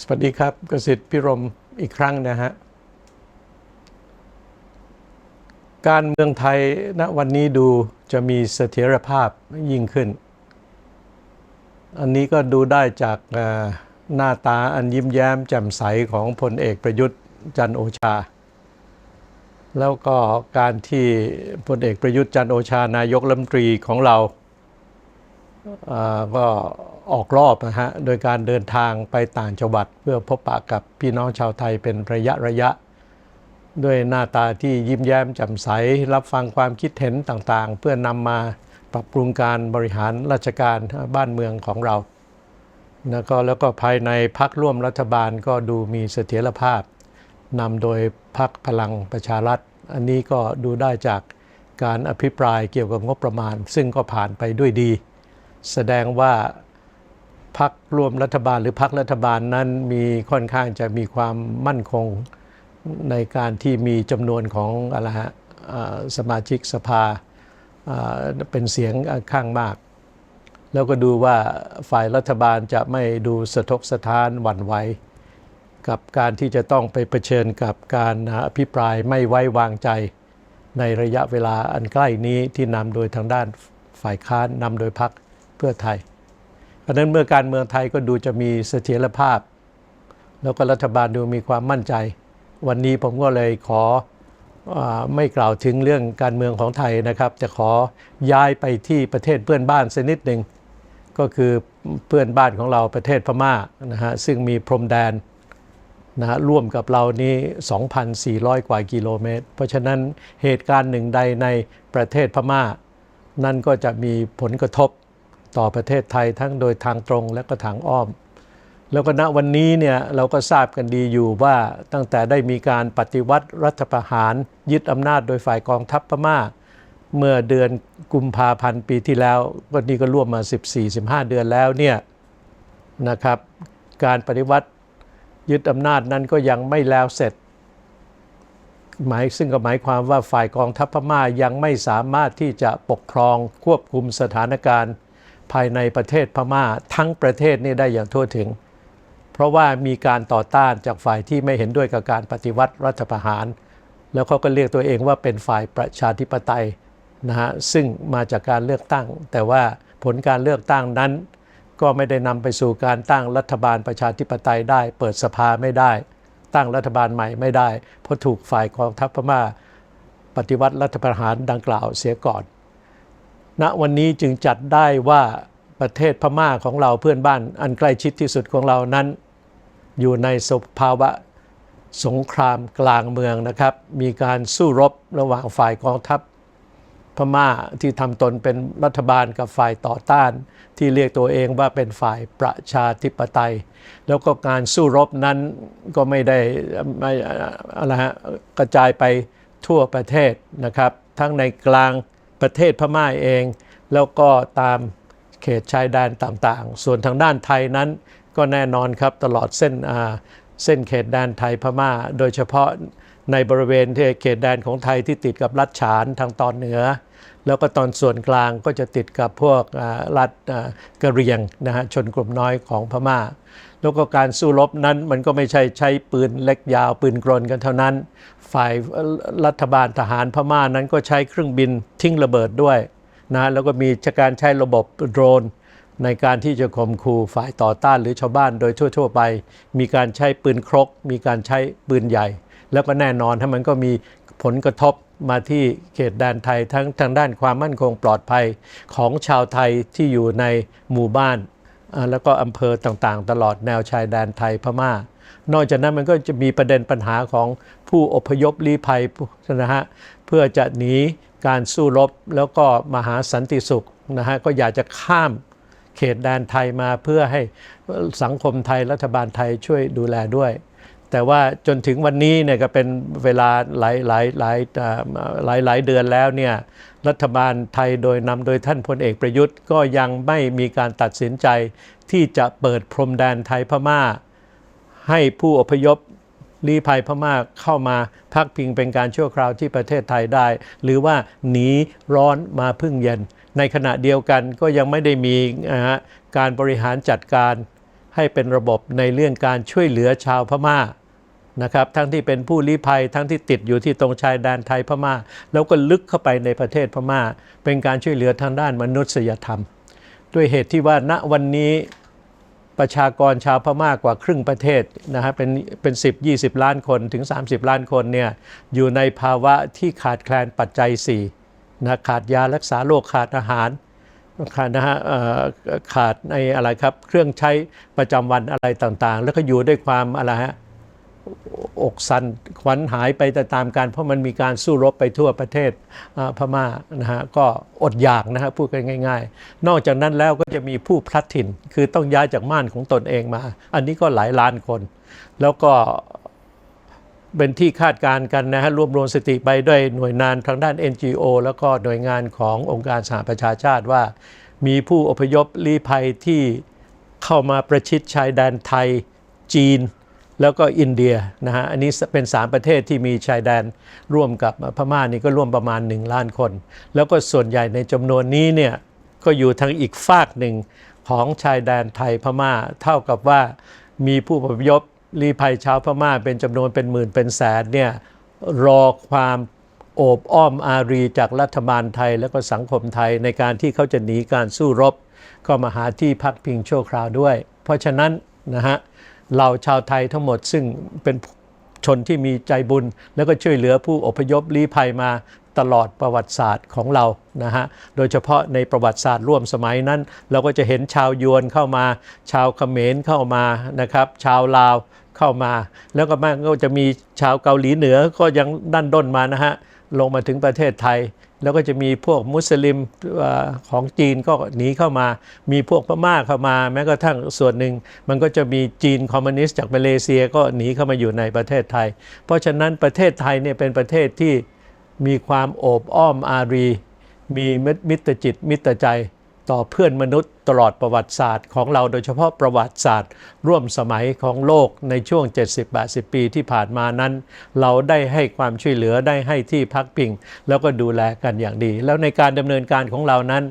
สวัสดีครับกสิทธิ์พิรมอีกครั้งนะฮะ การเมืองไทยณวันนี้ดูจะมีเสถียรภาพยิ่งขึ้น อันนี้ก็ดูได้จากหน้าตาอันยิ้มแย้มแจ่มใสของพลเอกประยุทธ์จันโอชา แล้วก็การที่พลเอกประยุทธ์จันโอชานายกรัฐมนตรีของเรา ก็ออกรอบนะฮะ โดยการเดินทางไปต่างจังหวัด เพื่อพบปะกับพี่น้องชาวไทยเป็นระยะระยะ ด้วยหน้าตาที่ยิ้มแย้มแจ่มใส รับฟังความคิดเห็นต่างๆ เพื่อนำมาปรับปรุงการบริหารราชการบ้านเมืองของเราแล้วก็แล้วก็ภายในพักร่วมรัฐบาลก็ดูมีเสถียรภาพนำโดยพักพลังประชารัฐ อันนี้ก็ดูได้จากการอภิปรายเกี่ยวกับงบประมาณ ซึ่งก็ผ่านไปด้วยดี แสดงว่าพักร่วมรัฐบาลหรือพักรัฐบาลนั้นมีค่อนข้างจะมีความมั่นคงในการที่มีจำนวนของอะไรฮะสมาชิกสภาอ่าเป็นเสียงข้างมาก แล้วก็ดูว่าฝ่ายรัฐบาลจะไม่ดูสะทกสะท้านหวั่นไหวกับการที่จะต้องไปเผชิญกับการอภิปรายไม่ไว้วางใจ ในระยะเวลาอันใกล้นี้ที่นำโดยทางด้านฝ่ายค้านนำโดยพรรค เพื่อไทย เพราะนั้นเมื่อการเมืองไทยก็ดูจะมีเสถียรภาพ แล้วก็รัฐบาลดูมีความมั่นใจ วันนี้ผมก็เลยขออไม่กล่าวถึงเรื่องการเมืองของไทยนะครับจะขอย้ายไปที่ประเทศเพื่อนบ้านสักนิดหนึ่งก็คือเพื่อนบ้านของเราประเทศพม่านะฮะซึ่งมีพรมแดนนะฮะร่วมกับเรานี้ 2,400 กว่ากิโลเมตร เพราะฉะนั้นเหตุการณ์หนึ่งใดในประเทศพม่า นั่นก็จะมีผลกระทบ ต่อประเทศไทยทั้งโดยทางตรงและก็ทางอ้อม แล้วก็ณวันนี้เนี่ยเราก็ทราบกันดีอยู่ว่าตั้งแต่ได้มีการปฏิวัติรัฐประหาร ยึดอำนาจโดยฝ่ายกองทัพพม่า เมื่อเดือนกุมภาพันธ์ปีที่แล้ววันนี้ก็ร่วมมา 14-15 เดือนแล้วเนี่ยนะครับการปฏิวัติยึดอำนาจนั้นก็ยังไม่แล้วเสร็จหมายซึ่งก็หมายความว่าฝ่ายกองทัพพม่ายังไม่สามารถที่จะปกครองควบคุมสถานการณ์ ภายในประเทศพม่าทั้งประเทศนี่ได้อย่างทั่วถึง เพราะว่ามีการต่อต้านจากฝ่ายที่ไม่เห็นด้วยกับการปฏิวัติรัฐประหาร แล้วเขาก็เรียกตัวเองว่าเป็นฝ่ายประชาธิปไตยนะฮะซึ่งมาจากการเลือกตั้ง แต่ว่าผลการเลือกตั้งนั้น ก็ไม่ได้นำไปสู่การตั้งรัฐบาลประชาธิปไตยได้ เปิดสภาไม่ได้ ตั้งรัฐบาลใหม่ไม่ได้ เพราะถูกฝ่ายกองทัพพม่า ปฏิวัติรัฐประหารดังกล่าวเสียก่อน ณวันนี้จึงจัดได้ว่าประเทศพม่าของเราเพื่อนบ้านอันใกล้ชิดที่สุดของเรานั้น อยู่ในสภาวะสงครามกลางเมืองนะครับ มีการสู้รบระหว่างฝ่ายกองทัพพม่าที่ทำตนเป็นรัฐบาลกับฝ่ายต่อต้าน ที่เรียกตัวเองว่าเป็นฝ่ายประชาธิปไตย แล้วก็การสู้รบนั้นก็ไม่ได้ไม่อะไรฮะกระจายไปทั่วประเทศนะครับ ทั้งในกลาง ประเทศพม่าเอง แล้วก็ตามเขตชายแดนต่างๆ ส่วนทางด้านไทยนั้นก็แน่นอนครับตลอดเส้นเส้นเขตแดนไทยพม่า โดยเฉพาะในบริเวณที่เขตแดนของไทยที่ติดกับรัฐฉานทางตอนเหนือ แล้วก็ตอนส่วนกลางก็จะติดกับพวกรัฐกะเรียงนะฮะชนกลุ่มน้อยของพม่า แล้วก็การสู้รบนั้นมันก็ไม่ใช่ใช้ปืนเล็กยาวปืนกลกันเท่านั้น ฝ่ายรัฐบาลทหารพม่านั้นก็ใช้เครื่องบินทิ้งระเบิดด้วยนะแล้วก็มีการใช้ระบบโดรนในการที่จะข่มขู่ฝ่ายต่อต้านหรือชาวบ้านโดยทั่ว ๆ ไป มีการใช้ปืนครก มีการใช้ปืนใหญ่ แล้วก็แน่นอนถ้ามันก็มีผลกระทบ มาที่เขตแดนไทยทั้งทางด้านความมั่นคงปลอดภัยของชาวไทยที่อยู่ในหมู่บ้าน แล้วก็อำเภอต่างๆ ตลอดแนวชายแดนไทยพม่า นอกจากนั้นมันก็จะมีประเด็นปัญหาของผู้อพยพลี้ภัยนะฮะเพื่อจะหนีการสู้รบแล้วก็มาหาสันติสุขนะฮะก็อยากจะข้ามเขตแดนไทยมาเพื่อให้สังคมไทยรัฐบาลไทยช่วยดูแลด้วย แต่ว่าจนถึงวันนี้เนี่ยก็เป็นเวลาหลายหลายหลายหลายหลายเดือนแล้วเนี่ยรัฐบาลไทยโดยนำโดยท่านพลเอกประยุทธ์ก็ยังไม่มีการตัดสินใจที่จะเปิดพรมแดนไทยพม่า ให้ผู้อพยพลี้ภัยพม่าเข้ามาพักพิงเป็นการชั่วคราวที่ประเทศไทยได้ หรือว่าหนีร้อนมาพึ่งเย็น ในขณะเดียวกันก็ยังไม่ได้มีนะฮะการบริหารจัดการให้เป็นระบบในเรื่องการช่วยเหลือชาวพม่า นะครับทั้งที่เป็นผู้ลี้ภัยทั้งที่ติดอยู่ที่ตรงชายแดนไทยพม่า แล้วก็ลึกเข้าไปในประเทศพม่า เป็นการช่วยเหลือทางด้านมนุษยธรรม ด้วยเหตุที่ว่าณวันนี้ประชากรชาวพม่ากว่าครึ่งประเทศนะฮะเป็นเป็น 10 20 ล้านคนถึง 30 ล้านคนเนี่ยอยู่ในภาวะที่ขาดแคลนปัจจัย4นะขาดยารักษาโรคขาดอาหารขาดนะฮะขาดในอะไรครับเครื่องใช้ประจำวันอะไรต่างๆ แล้วก็อยู่ด้วยความอะไรฮะ อกสันขวัญหายไปแต่ตามการ เพราะมันมีการสู้รบไปทั่วประเทศอ่าพม่านะฮะก็อดอยากนะฮะพูดกันง่าย ๆ นอกจากนั้นแล้วก็จะมีผู้พลัดถิ่น คือต้องย้ายจากม่านของตนเองมา อันนี้ก็หลายล้านคน แล้วก็เป็นที่คาดการณ์กันนะฮะรวบรวมสติไปด้วยหน่วยงานทางด้าน NGO แล้วก็หน่วยงานขององค์การสหประชาชาติว่า มีผู้อพยพลี้ภัยที่เข้ามาประชิดชายแดนไทยจีน แล้วก็อินเดียนะฮะอันนี้เป็น 3 ประเทศที่มีชายแดนร่วมกับพม่านี่ก็ร่วมประมาณ 1 ล้านคน แล้วก็ส่วนใหญ่ในจำนวนนี้เนี่ยก็อยู่ทางอีกฝากหนึ่งของชายแดนไทยพม่า เท่ากับว่ามีผู้อพยพลี้ภัยชาวพม่าเป็นจำนวนเป็นหมื่นเป็นแสนเนี่ยรอความโอบอ้อมอารีจากรัฐบาลไทยและก็สังคมไทยในการที่เขาจะหนีการสู้รบ ก็มาหาที่พักพิงชั่วคราวด้วย เพราะฉะนั้นนะฮะ เราชาวไทยทั้งหมดซึ่งเป็นชนที่มีใจบุญ แล้วก็ช่วยเหลือผู้อพยพลี้ภัยมาตลอดประวัติศาสตร์ของเรานะฮะ โดยเฉพาะในประวัติศาสตร์ร่วมสมัยนั้น เราก็จะเห็นชาวยวนเข้ามา ชาวเขมรเข้ามานะครับ ชาวลาวเข้ามา แล้วก็มันก็จะมีชาวเกาหลีเหนือก็ยังดันด้นมานะฮะ ลงมาถึงประเทศไทย แล้วก็จะมีพวกมุสลิมของจีนก็หนีเข้ามา มีพวกพม่าเข้ามา แม้กระทั่งส่วนหนึ่ง มันก็จะมีจีนคอมมิวนิสต์จากมาเลเซียก็หนีเข้ามาอยู่ในประเทศไทย เพราะฉะนั้นประเทศไทยเนี่ยเป็นประเทศที่มีความโอบอ้อมอารี มีมิตรจิตมิตรใจ ต่อเพื่อนมนุษย์ตลอดประวัติศาสตร์ของเราโดยเฉพาะประวัติศาสตร์ ร่วมสมัยของโลกในช่วง 70-80 ปีที่ผ่านมานั้น เราได้ให้ความช่วยเหลือได้ให้ที่พักพิง แล้วก็ดูแลกันอย่างดี แล้วในการดำเนินการของเรานั้น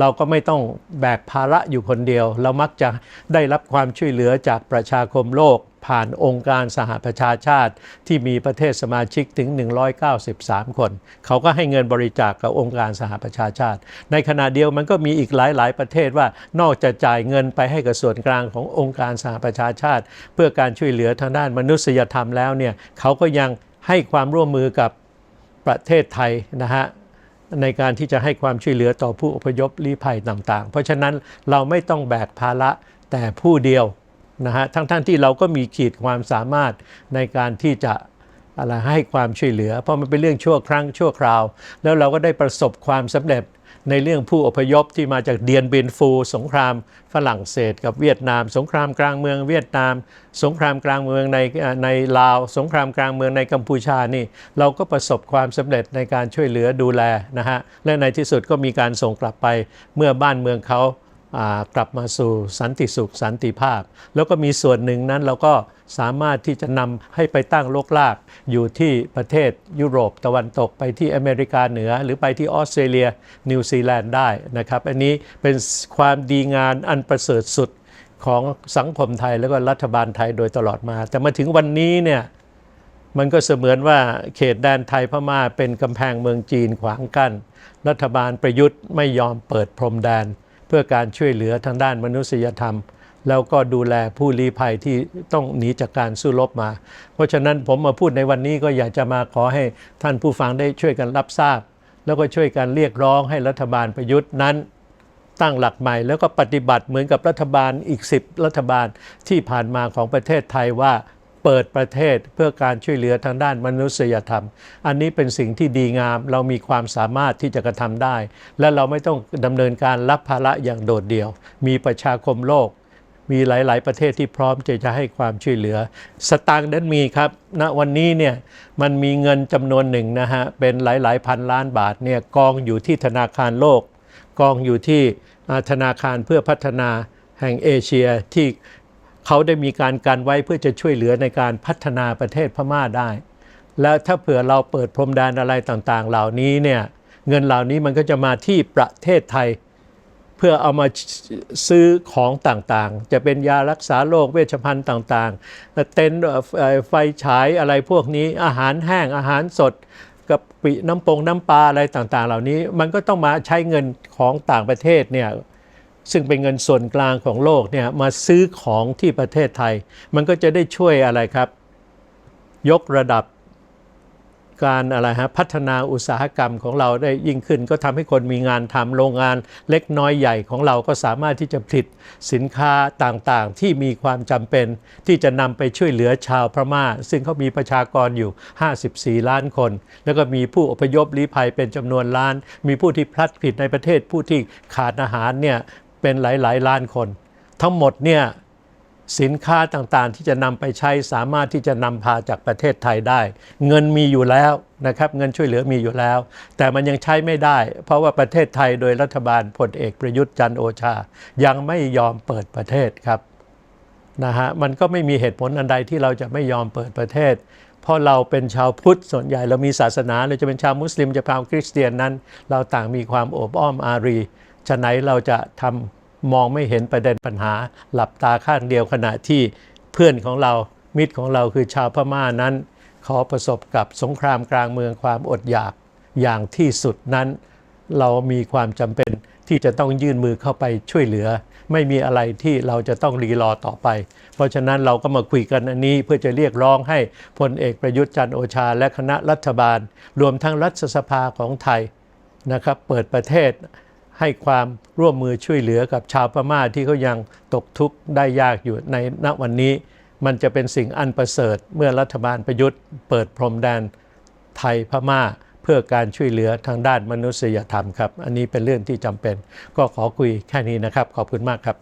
เราก็ไม่ต้องแบกภาระอยู่คนเดียว เรามักจะได้รับความช่วยเหลือจากประชาคมโลก ผ่านองค์การสหประชาชาติ ที่มีประเทศสมาชิกถึง 193 คน เขาก็ให้เงินบริจาคกับองค์การสหประชาชาติ ในขณะเดียวมันก็มีอีกหลาย ๆ ประเทศว่านอกจากจ่ายเงินไปให้กับส่วนกลางขององค์การสหประชาชาติ เพื่อการช่วยเหลือทางด้านมนุษยธรรมแล้วเนี่ยเขาก็ยังให้ความร่วมมือกับประเทศไทยนะฮะในการที่จะให้ความช่วยเหลือต่อผู้อพยพลี้ภัยต่างๆ เพราะฉะนั้นเราไม่ต้องแบกภาระแต่ผู้เดียว นะฮะทั้งๆทที่เราก็มีขีดความสามารถในการที่จะอะไรให้ความช่วยเหลือ เพราะมันเป็นเรื่องชั่วครั้งชั่วคราว แล้วเราก็ได้ประสบความสำเร็จในเรื่องผู้อพยพที่มาจากเดียนบินฟู สงครามฝรั่งเศส กับเวียดนาม สงครามกลางเมืองเวียดนาม สงครามกลางเมืองในในลาว สงครามกลางเมืองในกัมพูชานี่ เราก็ประสบความสำเร็จในการช่วยเหลือดูแลนะฮะและในที่สุดก็มีการส่งกลับไปเมื่อบ้านเมืองเขา กลับมาสู่สันติสุขสันติภาพ แล้วก็มีส่วนหนึ่งนั้นเราก็สามารถที่จะนำให้ไปตั้งโลกลากอยู่ที่ประเทศยุโรปตะวันตกไปที่อเมริกาเหนือ หรือไปที่ออสเตรเลีย นิวซีแลนด์ได้นะครับ อันนี้เป็นความดีงานอันประเสริฐสุดของสังคมไทยแล้วก็รัฐบาลไทยโดยตลอดมา แต่มาถึงวันนี้เนี่ยมันก็เสมือนว่าเขตแดนไทยพม่าเป็นกำแพงเมืองจีนขวางกั้นรัฐบาลประยุทธ์ไม่ยอมเปิดพรมแดน เพื่อการช่วยเหลือทางด้านมนุษยธรรม แล้วก็ดูแลผู้ลี้ภัยที่ต้องหนีจากการสู้รบมา เพราะฉะนั้นผมมาพูดในวันนี้ก็อยากจะมาขอให้ท่านผู้ฟังได้ช่วยกันรับทราบ แล้วก็ช่วยกันเรียกร้องให้รัฐบาลประยุทธ์นั้น ตั้งหลักใหม่แล้วก็ปฏิบัติเหมือนกับรัฐบาลอีก 10 รัฐบาลที่ผ่านมาของประเทศไทยว่า เปิดประเทศเพื่อการช่วยเหลือทางด้านมนุษยธรรม อันนี้เป็นสิ่งที่ดีงาม เรามีความสามารถที่จะกระทำได้ และเราไม่ต้องดำเนินการรับภาระอย่างโดดเดี่ยว มีประชาคมโลก มีหลาย ๆ ประเทศที่พร้อมจะจะให้ความช่วยเหลือ สตางค์นั้นมีครับณวันนี้เนี่ยมันมีเงินจำนวนหนึ่งนะฮะเป็นหลาย ๆ พันล้านบาทเนี่ยกองอยู่ที่ธนาคารโลก กองอยู่ที่ธนาคารเพื่อพัฒนาแห่งเอเชียที่ เขาได้มีการกันไว้เพื่อจะช่วยเหลือในการพัฒนาประเทศพม่าได้ แล้วถ้าเผื่อเราเปิดพรมแดนอะไรต่างๆ เหล่านี้เนี่ยเงินเหล่านี้มันก็จะมาที่ประเทศไทย เพื่อเอามาซื้อของต่างๆ จะเป็นยารักษาโรคเวชภัณฑ์ต่างๆ เต็นท์เอ่อเอ่อไฟฉายอะไรพวกนี้อาหารแห้งอาหารสดกับปิน้ำปงน้ำปลาอะไรต่างๆ เหล่านี้มันก็ต้องมาใช้เงินของต่างประเทศเนี่ย ซึ่งเป็นเงินส่วนกลางของโลกเนี่ยมาซื้อของที่ประเทศไทย มันก็จะได้ช่วยอะไรครับ ยกระดับการอะไรฮะพัฒนาอุตสาหกรรมของเราได้ยิ่งขึ้น ก็ทำให้คนมีงานทำโรงงานเล็กน้อยใหญ่ของเราก็สามารถที่จะผลิตสินค้าต่างๆ ที่มีความจำเป็น ที่จะนำไปช่วยเหลือชาวพม่า ซึ่งเขามีประชากรอยู่ 54 ล้านคน แล้วก็มีผู้อพยพลี้ภัยเป็นจำนวนล้าน มีผู้ที่พลัดผิดในประเทศผู้ที่ขาดอาหารเนี่ย เป็นหลายๆ ล้านคน ทั้งหมดเนี่ยสินค้าต่างๆ ที่จะนำไปใช้สามารถที่จะนำพาจากประเทศไทยได้ เงินมีอยู่แล้วนะครับ เงินช่วยเหลือมีอยู่แล้ว แต่มันยังใช้ไม่ได้ เพราะว่าประเทศไทยโดยรัฐบาลพลเอกประยุทธ์จันโอชา ยังไม่ยอมเปิดประเทศครับนะฮะมันก็ไม่มีเหตุผลอันใดที่เราจะไม่ยอมเปิดประเทศ เพราะเราเป็นชาวพุทธส่วนใหญ่เรามีศาสนาเราจะเป็นชาวมุสลิมจะเป็นชาวคริสเตียนนั้น เราต่างมีความโอบอ้อมอารีฉะไหนเราจะทำ มองไม่เห็นประเด็นปัญหา หลับตาข้างเดียวขณะที่เพื่อนของเรามิตรของเราคือชาวพม่านั้น ขอประสบกับสงครามกลางเมืองความอดอยากอย่างที่สุดนั้น เรามีความจำเป็นที่จะต้องยื่นมือเข้าไปช่วยเหลือ ไม่มีอะไรที่เราจะต้องรีรอต่อไป เพราะฉะนั้นเราก็มาคุยกันอันนี้เพื่อจะเรียกร้องให้พลเอกประยุทธ์จันโอชา และคณะรัฐบาล รวมทั้งรัฐสภาของไทยนะครับเปิดประเทศ ให้ความร่วมมือช่วยเหลือกับชาวพม่าที่เขายังตกทุกข์ได้ยากอยู่ในณวันนี้ มันจะเป็นสิ่งอันประเสริฐเมื่อรัฐบาลประยุทธ์เปิดพรมแดนไทยพม่า เพื่อการช่วยเหลือทางด้านมนุษยธรรมครับ อันนี้เป็นเรื่องที่จำเป็น ก็ขอคุยแค่นี้นะครับ ขอบคุณมากครับ